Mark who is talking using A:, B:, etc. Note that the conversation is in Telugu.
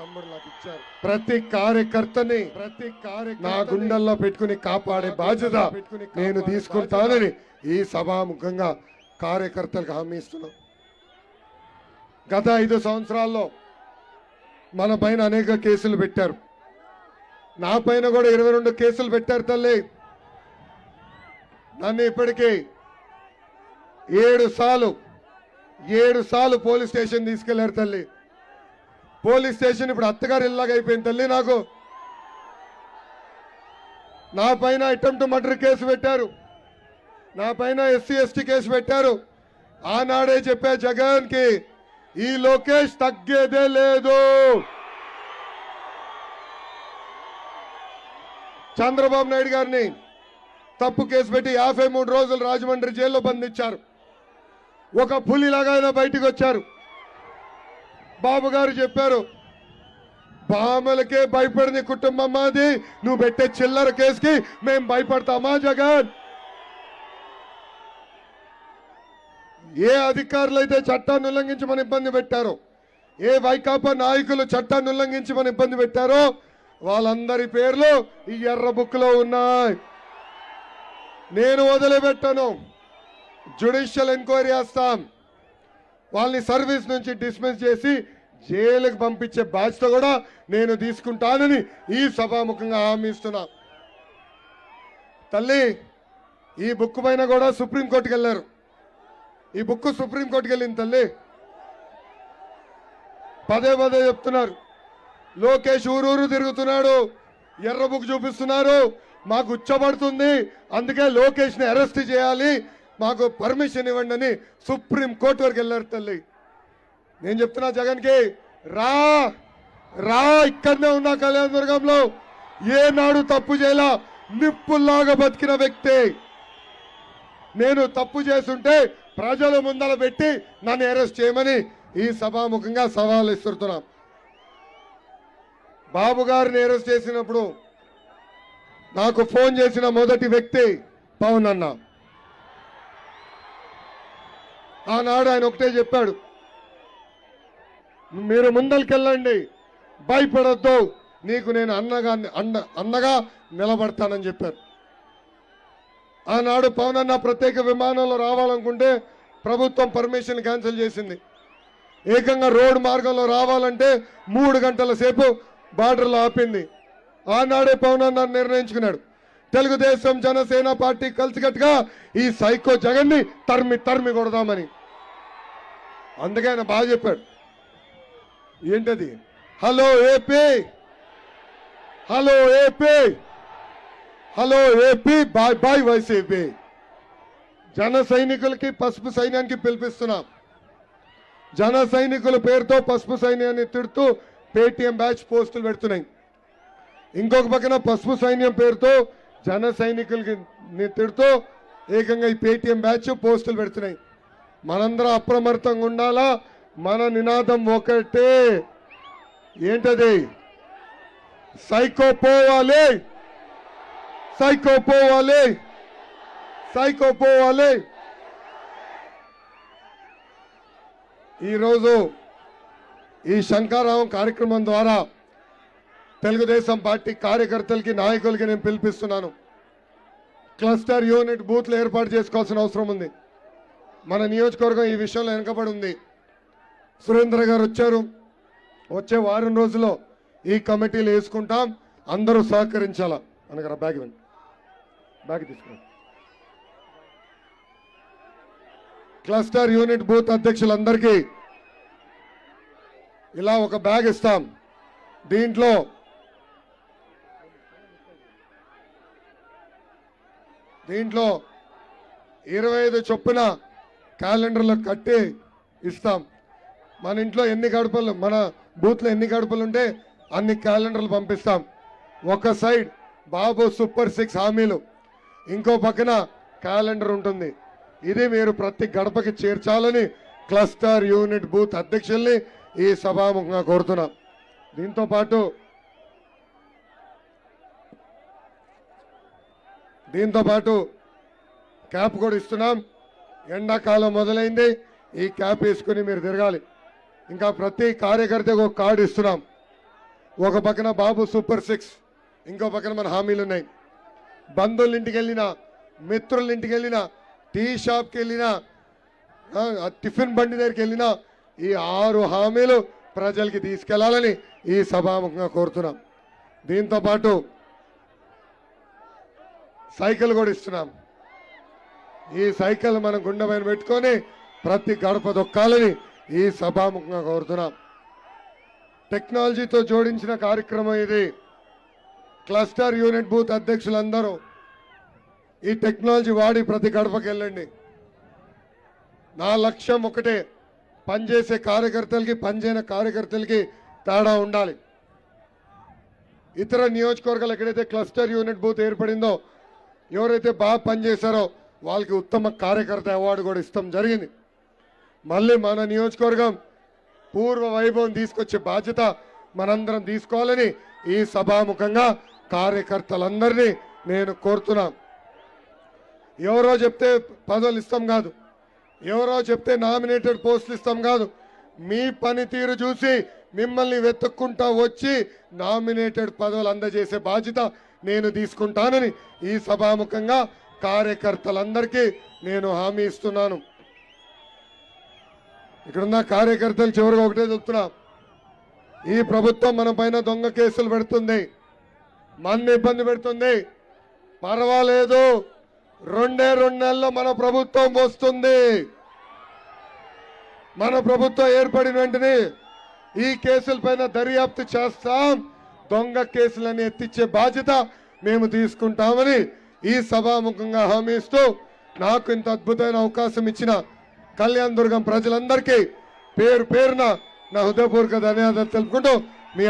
A: తమ్ముడు నాకు ఇచ్చారు. ప్రతి కార్యకర్తని ప్రతి కార్య నా గుండెల్లో పెట్టుకుని కాపాడే బాధ్యత నేను తీసుకుంటానని ఈ సభాముఖంగా కార్యకర్తలకు హామీ ఇస్తున్నాం. గత ఐదు సంవత్సరాల్లో మన పైన అనేక కేసులు పెట్టారు. నా పైన కూడా ఇరవై రెండు కేసులు పెట్టారు తల్లి. నన్ను ఇప్పటికీ ఏడు సార్లు ఏడు సార్లు పోలీస్ స్టేషన్ తీసుకెళ్ళారు తల్లి. పోలీస్ స్టేషన్ ఇప్పుడు అత్తగారు ఇల్లాగా అయిపోయింది తల్లి నాకు. నా పైన అటెంప్ట్ మర్డర్ కేసు పెట్టారు. నా పైన ఎస్సీ ఎస్టీ కేసు పెట్టారు. ఆనాడే చెప్పా జగన్కి ఈ లోకేష్ తగ్గేదే లేదు. చంద్రబాబు నాయుడు గారిని తప్పు కేసు పెట్టి యాభై మూడు రోజులు రాజమండ్రి జైల్లో బంధించారు. ఒక పులిలాగా ఆయన బయటికి వచ్చారు. బాబు గారు చెప్పారు బామలకే భయపడిన కుటుంబం మాది. నువ్వు పెట్టే చిల్లర కేసుకి మేము భయపడతామా జగన్? ఏ అధికారులు అయితే చట్టాన్ని ఉల్లంఘించమని ఇబ్బంది పెట్టారో ఏ వైకాపా నాయకులు చట్టాన్ని ఉల్లంఘించమని ఇబ్బంది పెట్టారో వాళ్ళందరి పేర్లు ఈ ఎర్ర బుక్లో ఉన్నాయి. నేను వదిలిపెట్టను. జ్యుడిషియల్ ఎంక్వైరీ చేస్తాం. వాళ్ళని సర్వీస్ నుంచి డిస్మిస్ చేసి జైలుకి పంపించే బాధ్యత కూడా నేను తీసుకుంటానని ఈ సభాముఖంగా హామీ ఇస్తున్నా. తల్లి ఈ బుక్ పైన కూడా సుప్రీంకోర్టుకి వెళ్ళారు. ఈ బుక్ సుప్రీంకోర్టుకి వెళ్ళింది తల్లి. పదే పదే చెప్తున్నారు. లోకేష్ ఊరూరు తిరుగుతున్నాడు. ఎర్ర బుక్ చూపిస్తున్నారు. మాకు ఉచ్చబడుతుంది. అందుకే లోకేష్ని అరెస్ట్ చేయాలి. మాకు పర్మిషన్ ఇవ్వండి అని సుప్రీం కోర్టు వరకు వెళ్ళారు తల్లి. నేను చెప్తున్నా జగన్కి రా రా ఇక్కడనే ఉన్నా కళ్యాణదుర్గంలో. ఏనాడు తప్పు చేయలా నిప్పుల్లాగా బతికిన వ్యక్తి. నేను తప్పు చేస్తుంటే ప్రజలు ముందర పెట్టి నన్ను అరెస్ట్ చేయమని ఈ సభాముఖంగా సవాలు ఇస్తున్నాం బాబు గారిని అరెస్ట్ చేసినప్పుడు నాకు ఫోన్ చేసిన మొదటి వ్యక్తి పవన్ అన్న. ఆనాడు ఆయన ఒకటే చెప్పాడు మీరు ముందరికెళ్ళండి. భయపడద్దు. నీకు నేను అన్నగా అన్న అన్నగా నిలబడతానని చెప్పారు. ఆనాడు పవన్ అన్న ప్రత్యేక విమానంలో రావాలనుకుంటే ప్రభుత్వం పర్మిషన్ క్యాన్సిల్ చేసింది. ఏకంగా రోడ్డు మార్గంలో రావాలంటే మూడు గంటల సేపు బార్డర్లో ఆపింది. ఆనాడే పవన్ అన్న నిర్ణయించుకున్నాడు. తెలుగుదేశం జనసేన పార్టీ కలిసికట్టుగా ఈ సైకో జగన్ని తరిమి తరిమి కొడదామని. అందుకే ఆయన బాగా చెప్పాడు. ఏంటది? Hello AP hello AP hello AP bye bye YCP జన సైనికులకి పసుపు సైన్యానికి పిలిపిస్తున్నాం. జన సైనికుల పేరుతో పసుపు సైన్యాన్ని తిడుతూ పేటిఎం బ్యాచ్ పోస్టులు పెడుతున్నాయి. ఇంకొక పక్కన పసుపు సైన్యం పేరుతో జన సైనికులకి తిడుతూ ఏకంగా ఈ పేటిఎం బ్యాచ్ పోస్టులు పెడుతున్నాయి. మనందరం అప్రమత్తంగా ఉండాలా? మన నినాదం ఒకటే. ఏంటది? సైకో పోవాలి సైకో పోవాలి సైకో పోవాలి ఈరోజు ఈ శంకారావం కార్యక్రమం ద్వారా తెలుగుదేశం పార్టీ కార్యకర్తలకి నాయకులకి నేను పిలిపిస్తున్నాను. క్లస్టర్ యూనిట్ బూత్లు ఏర్పాటు చేసుకోవాల్సిన అవసరం ఉంది. మన నియోజకవర్గం ఈ విషయంలో వెనకబడి ఉంది. సురేంద్ర గారు వచ్చారు. వచ్చే వారం రోజుల్లో ఈ కమిటీలు వేసుకుంటాం. అందరూ సహకరించాలా? అనగా బ్యాగ్ ఇవ్వండి. బ్యాగ్ తీసుకోండి. క్లస్టర్ యూనిట్ బూత్ అధ్యక్షులందరికీ ఇలా ఒక బ్యాగ్ ఇస్తాం. దీంట్లో దీంట్లో ఇరవై ఐదు చొప్పున క్యాలెండర్లో కట్టి ఇస్తాం. మన ఇంట్లో ఎన్ని గడపలు మన బూత్లో ఎన్ని గడపలు ఉంటే అన్ని క్యాలెండర్లు పంపిస్తాం. ఒక సైడ్ బాబు సూపర్ సిక్స్ హామీలు ఇంకో పక్కన క్యాలెండర్ ఉంటుంది. ఇది మీరు ప్రతి గడపకి చేర్చాలని క్లస్టర్ యూనిట్ బూత్ అధ్యక్షుల్ని ఈ సభాముఖంగా కోరుతున్నాం. దీంతో పాటు దీంతో పాటు క్యాప్ కూడా ఇస్తున్నాం. ఎండాకాలం మొదలైంది. ఈ క్యాప్ వేసుకుని మీరు తిరగాలి. ఇంకా ప్రతి కార్యకర్తకు ఒక కార్డు ఇస్తున్నాం. ఒక పక్కన బాబు సూపర్ సిక్స్ ఇంకో పక్కన మన హామీలు ఉన్నాయి. బంధువుల ఇంటికి వెళ్ళినా మిత్రుల ఇంటికి వెళ్ళినా టీ షాప్కి వెళ్ళినా టిఫిన్ బండి దగ్గరికి వెళ్ళినా ఈ ఆరు హామీలు ప్రజలకి తీసుకెళ్ళాలని ఈ సభాముఖంగా కోరుతున్నాం. దీంతో పాటు సైకిల్ కూడా ఇస్తున్నాం. ఈ సైకిల్ మనం గుండె పైన పెట్టుకొని ప్రతి గడప దొక్కాలని ఈ సభాముఖంగా కోరుతున్నాం. టెక్నాలజీతో జోడించిన కార్యక్రమం ఇది. క్లస్టర్ యూనిట్ బూత్ అధ్యక్షులందరూ ఈ టెక్నాలజీ వాడి ప్రతి గడపకి వెళ్ళండి. నా లక్ష్యం ఒకటే పనిచేసే కార్యకర్తలకి పనిచేయని కార్యకర్తలకి తేడా ఉండాలి. ఇతర నియోజకవర్గాలు ఎక్కడైతే క్లస్టర్ యూనిట్ బూత్ ఏర్పడిందో ఎవరైతే బాగా పనిచేశారో వాళ్ళకి ఉత్తమ కార్యకర్త అవార్డు కూడా ఇస్తాం. జరిగింది. మళ్ళీ మన నియోజకవర్గం పూర్వ వైభవం తీసుకొచ్చే బాధ్యత మనందరం తీసుకోవాలని ఈ సభాముఖంగా కార్యకర్తలందరినీ నేను కోరుతున్నాను ఎవరో చెప్తే పదవులు ఇస్తాం కాదు. ఎవరో చెప్తే నామినేటెడ్ పోస్టులు ఇస్తాం కాదు. మీ పనితీరు చూసి మిమ్మల్ని వెతుక్కుంటా వచ్చి నామినేటెడ్ పదవులు అందజేసే బాధ్యత నేను తీసుకుంటానని ఈ సభాముఖంగా కార్యకర్తలందరికీ నేను హామీ ఇస్తున్నాను. ఇక్కడున్న కార్యకర్తలు చివరిగా ఒకటే చెప్తున్నా. ఈ ప్రభుత్వం మన పైన దొంగ కేసులు పెడుతుంది. మన ఇబ్బంది పెడుతుంది. పర్వాలేదు. రెండే రెండు నెలల్లో మన ప్రభుత్వం వస్తుంది. మన ప్రభుత్వం ఏర్పడిన వెంటనే ఈ కేసుల పైన దర్యాప్తు చేస్తాం. దొంగ కేసులని ఎత్తిచ్చే బాధ్యత మేము తీసుకుంటామని ఈ సభాముఖంగా హామీ ఇస్తూ నాకు ఇంత అద్భుతమైన అవకాశం ఇచ్చిన కళ్యాణ్ దుర్గం ప్రజలందరికీ పేరు పేరున నా హృదయపూర్వక ధన్యవాదాలు తెలుపుకుంటూ